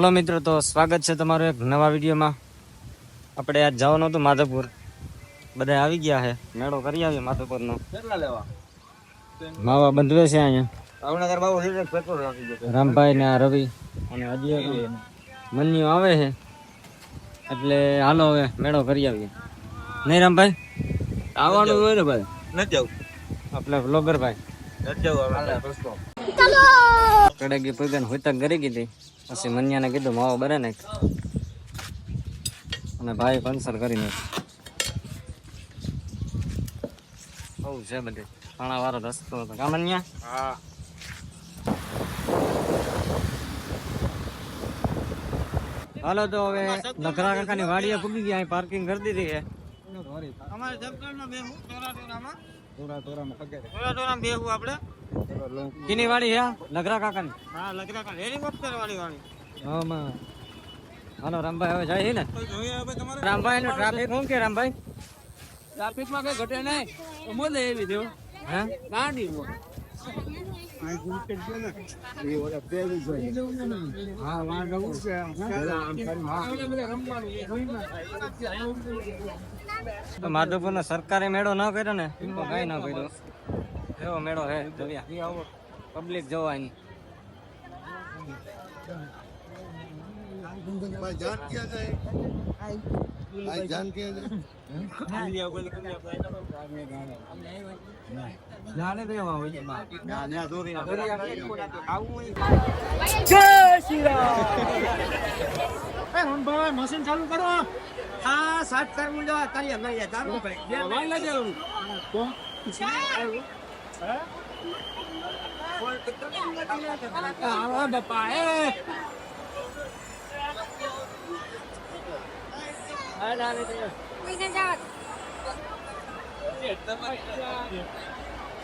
Hello મિત્રો તો સ્વાગત છે તમારું એક નવા વિડીયોમાં. આપણે આજ જવાનું હતું માધવપુર. બધા આવી ગયા છે મેળો કરી આવીએ માધવપુરનો. કેટલા લેવા? માવા બંધવે છે અહીંયા. રામભાઈ ને આ રવિ અને અજય મન્યુ આવે છે. એટલે હાલો હવે મેળો કરી આવીએ. નહીં રામભાઈ? આવવાનું હોય ને ભાઈ? નથી આવું આપણે બ્લોગરભાઈ નથી કરી કીધી પછી મન્યાને કીધું માવો બને ને અને ભાઈ પંચર કરી નાખ બહુ છે બધી પાણા રસ્તો કા મન્યા હા હાલો તો હવે નખરા કાકાની વાડીએ પૂગી ગયા પાર્કિંગ કરી દીધી અમારે જબકારમાં બેહું ટોરા ટોરામાં થોડા થોડામાં પગે ટોરા ટોરામાં બેહું આપણે. કીની વાડી છે નખરા કાકાની. હા લગરા કા હેલિકોપ્ટર વાળી વાળી. હમાં હાલો રામભાઈ હવે જાય ને? તો જોઈએ હવે તમારે. રામભાઈ નો ટ્રાફિક શું કે રામભાઈ? ટ્રાફિકમાં કઈ ઘટે નહીં. મોલે એવી દેવું. હે ગાડી તો માધવપુર નો સરકારે મેળો ન કર્યો ને તો કઈ ના કર્યો. એવો મેળો હે પબ્લિક જોવાની. મશીન ચાલુ કરો. હા સાત કરવું જો તારી અંદર યાર તારું ભાઈ વાઈ તો બાપા એ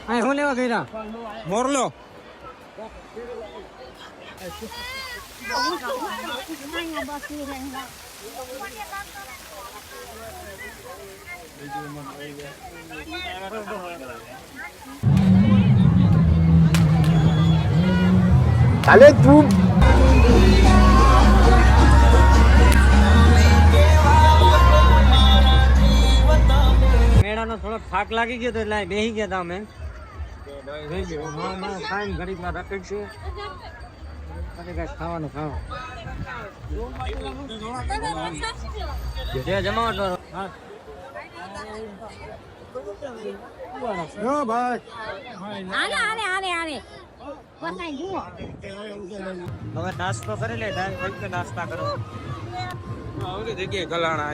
અહીં શું લેવા ગયા મોરલો ચાલે tout મેળાનો થોડોક થાક લાગી ગયો તો એટલે બેસી ગયા હતા અમે. ઘડીકમાં રાખી છે પછી કાંઈક ખાવાનું ખાવા જે જમાવટ વાળો આને આને આને. આને હવે નાસ્તો કરી લે નાસ્તા કરો. આવડી જગ્યાએ ગલાણા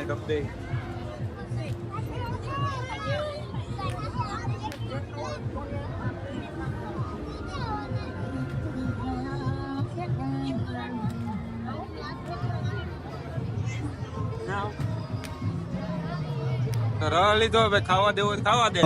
આ તમને લીધો હવે ખાવા દેવો ખાવા દે.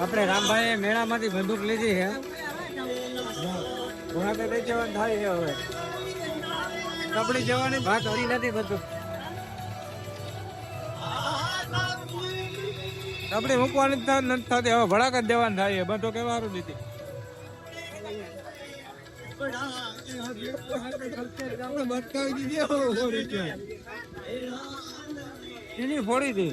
આપણે રામભાઈ મેળામાંથી બંદૂક લીધી છે. તો લઈ જવાનું થાય છે હવે. કપડી જવાની ભાત હરી નથી બધું આપણે મૂકવાની નથી થતી હવે ભડાક જ દેવાનું થાય છે. બધો કેવા સારું લીધી એની ફોડી હતી.